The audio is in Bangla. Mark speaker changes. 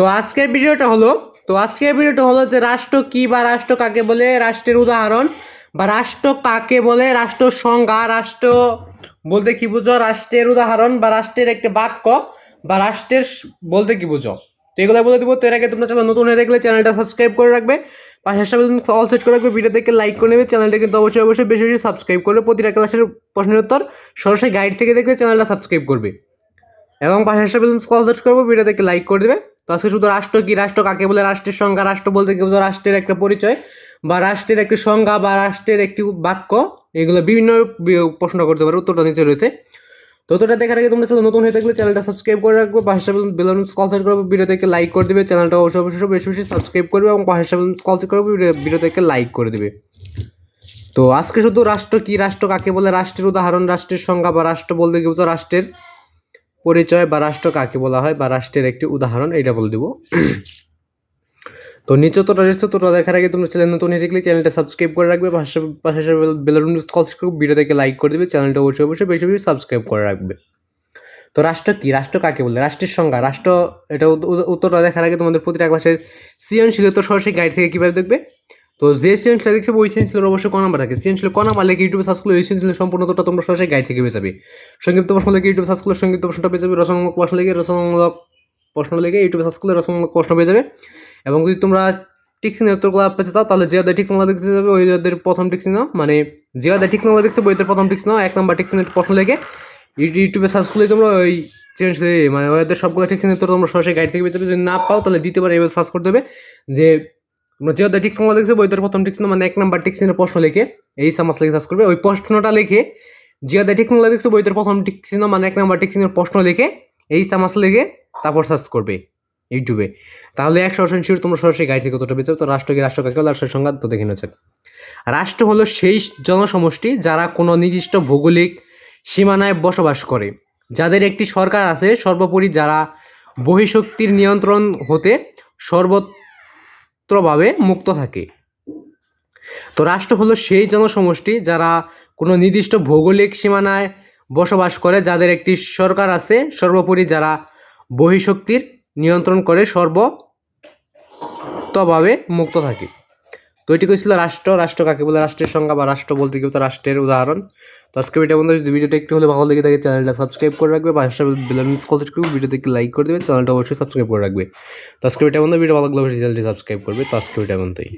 Speaker 1: তো আজকের ভিডিওটা হলো, তো আজকের ভিডিওটা হলো যে রাষ্ট্র কি বা রাষ্ট্র কাকে বলে, রাষ্ট্রের উদাহরণ বা রাষ্ট্র কাকে বলে, রাষ্ট্র সংজ্ঞা, রাষ্ট্র বলতে কি বুঝো? রাষ্ট্রের উদাহরণ বা রাষ্ট্রের একটি বাক্য বা রাষ্ট্রের বলতে কি বুঝো? তো এগুলো বলে দেবো। তো এর আগে তোমরা চ্যানেল নতুন হয়ে দেখলে চ্যানেলটা সাবস্ক্রাইব করে রাখবে। পাশে সাথে অল সেট করে রাখবে। ভিডিও দেখে লাইক করে নেবে। চ্যানেলটা কিন্তু অবশ্যই অবশ্যই বেশি বেশি সাবস্ক্রাইব করবে। প্রতিটা ক্লাসের প্রশ্নের উত্তর সরাসরি গাইড থেকে দেখলে চ্যানেলটা সাবস্ক্রাইব করবে। এবং পাশে হিসাবে কল সার্চ করব। ভিডিও দেখে লাইক করে দেবে। তো আজকে শুধু রাষ্ট্র কি? রাষ্ট্র কাকে বলে? রাষ্ট্রের সংজ্ঞা, রাষ্ট্র বলতে কি বোঝো রাষ্ট্রের একটা পরিচয় বা রাষ্ট্রের একটি সংজ্ঞা বা রাষ্ট্রের একটি বাক্য। এগুলো বিভিন্ন প্রশ্ন করতে পারো, উত্তরটা নিচে রয়েছে। তো উত্তরটা দেখার আগে তোমরা নতুন হয়ে থাকলে চ্যানেলটা সাবস্ক্রাইব করে রাখব, পাশে বেলুন কল সার্চ করব ভিডিও দেখে লাইক করে দেবে, চ্যানেলটা অবশ্যই অবশ্যই বেশি বেশি সাবস্ক্রাইব করবে এবং পাশে হিসাবে কল সার্চ করব ভিডিও দেখে লাইক করে দেবে। তো আজকে শুধু রাষ্ট্র কি? রাষ্ট্র কাকে বলে? রাষ্ট্রের উদাহরণ, রাষ্ট্রের সংজ্ঞা বা রাষ্ট্র বলতে কি বুঝো রাষ্ট্রের পরিচয় বা রাষ্ট্র কাকে বলা হয় বা রাষ্ট্রের একটি উদাহরণ এটা বলে দিব। তো নিচে তো দেখার আগে তোমরা চ্যানেল নতুন হয়ে থাকলে চ্যানেলটা সাবস্ক্রাইব করে রাখবে, পাশে পাশে বেলুন কল ভিডিও থেকে লাইক করে দেবে চ্যানেলটা অবশ্যই অবশ্যই বেশি বেশি সাবস্ক্রাইব করে রাখবে। তো রাষ্ট্র কি? রাষ্ট্র কাকে বলে? রাষ্ট্রের সংজ্ঞা। রাষ্ট্র, এটা উত- উত- উত্তরটা দেখার আগে তোমাদের প্রতিটা ক্লাসের সৃজনশীলতা সরাসরি গাইড থেকে কীভাবে দেখবে? তো যে সৃজনশীল দেখছে, ওই সৃজনশীলের অবশ্যই ক নাম্বার থাকে। সৃজনশীল ক নাম্বার লেগে ইউটিউবে সার্চ করলে ওই সৃজনশীলের সম্পূর্ণ তথ্য তোমরা সরাসরি গাইড থেকে পেয়ে যাবে। সংক্ষিপ্ত প্রশ্ন লেগে ইউটিউবে সার্চ করলে সংক্ষিপ্ত প্রশ্নটা পেয়ে যাবে। রচনামূলক প্রশ্ন লেগে রচনামূলক প্রশ্ন লেগে ইউটিউবে সার্চ করলে রচনামূলক প্রশ্ন পেয়ে যাবে। এবং যদি তোমরা টিক্সিনের উত্তরগুলো পেতে চাও, তাহলে জিয়াদের ঠিক নাম্বার দেখতে যাবে ওই যাদের প্রথম টিক্সি মানে জিয়াদের ঠিক নাম্বার দেখতে বইদের প্রথম টিক্স এক নাম্বার টিক্সিনের প্রশ্ন লেগে ইউ- ইউটিউবে সার্চ করলে তোমরা ওই চেঞ্জ মানে ওদের সবগুলো টিক্সিনের উত্তর তোমরা সরাসরি গাইড থেকে পেয়ে যাবে। যদি না পাও, তাহলে দ্বিতীয়বার এবার সার্চ করতে হবে যে তোমরা জিয়াদের ঠিক নাম্বার দেখতে বইদের প্রথম টিক্স মানে এক নাম্বার টিক্সিনের প্রশ্ন লিখে এই সামাস লিখে সার্চ করবে। ওই প্রশ্নটা লিখে জিয়াদের ঠিক নাম্বার দেখতে বইদের প্রথম টিক্সিন মানে এক নাম্বার টিক্সিনের প্রশ্ন লিখে এই সামাস লিখে তারপর সার্চ করবে ইউটিউবে। তাহলে একশো পার্সেন্ট শিওর তোমরা সরাসরি গাইড থেকে কতটা পেয়েছ তো রাষ্ট্রকে রাষ্ট্র, কাকে রাষ্ট্রের সংজ্ঞা তো দেখে নিয়েছেন। রাষ্ট্র হলো সেই জনসমষ্টি যারা কোনো নির্দিষ্ট ভৌগোলিক সীমানায় বসবাস করে। যাদের একটি সরকার আছে, সর্বোপরি যারা বহিঃশক্তির নিয়ন্ত্রণ হতে সর্বত্রভাবে মুক্ত থাকে। তো রাষ্ট্র হলো সেই জনসমষ্টি যারা কোনো নির্দিষ্ট ভৌগোলিক সীমানায় বসবাস করে, যাদের একটি সরকার আছে, সর্বোপরি যারা বহিঃশক্তির নিয়ন্ত্রণ করে সর্বতভাবে মুক্ত থাকে। তো এটি ছিল রাষ্ট্র রাষ্ট্র কাকে বলে? রাষ্ট্রের সংজ্ঞা বা রাষ্ট্র বলতে কি তো রাষ্ট্রের উদাহরণ। তো আজকে ভিডিও বন্ধু যদি ভিডিওটা একটু হলে ভালো লেগে থাকে চ্যানেলটা সাবস্ক্রাইব করে রাখবে। বা বেলুন কল করবে ভিডিও দেখে লাইক করে দেবে চ্যানেলটা অবশ্যই সাবস্ক্রাইব করে রাখবে। তো আজকে ভিডিও বন্ধু ভিডিও ভালো লাগলে চ্যানেলটি সাবস্ক্রাইব করবে। তো আজকে ভিডিও বন্ধুই।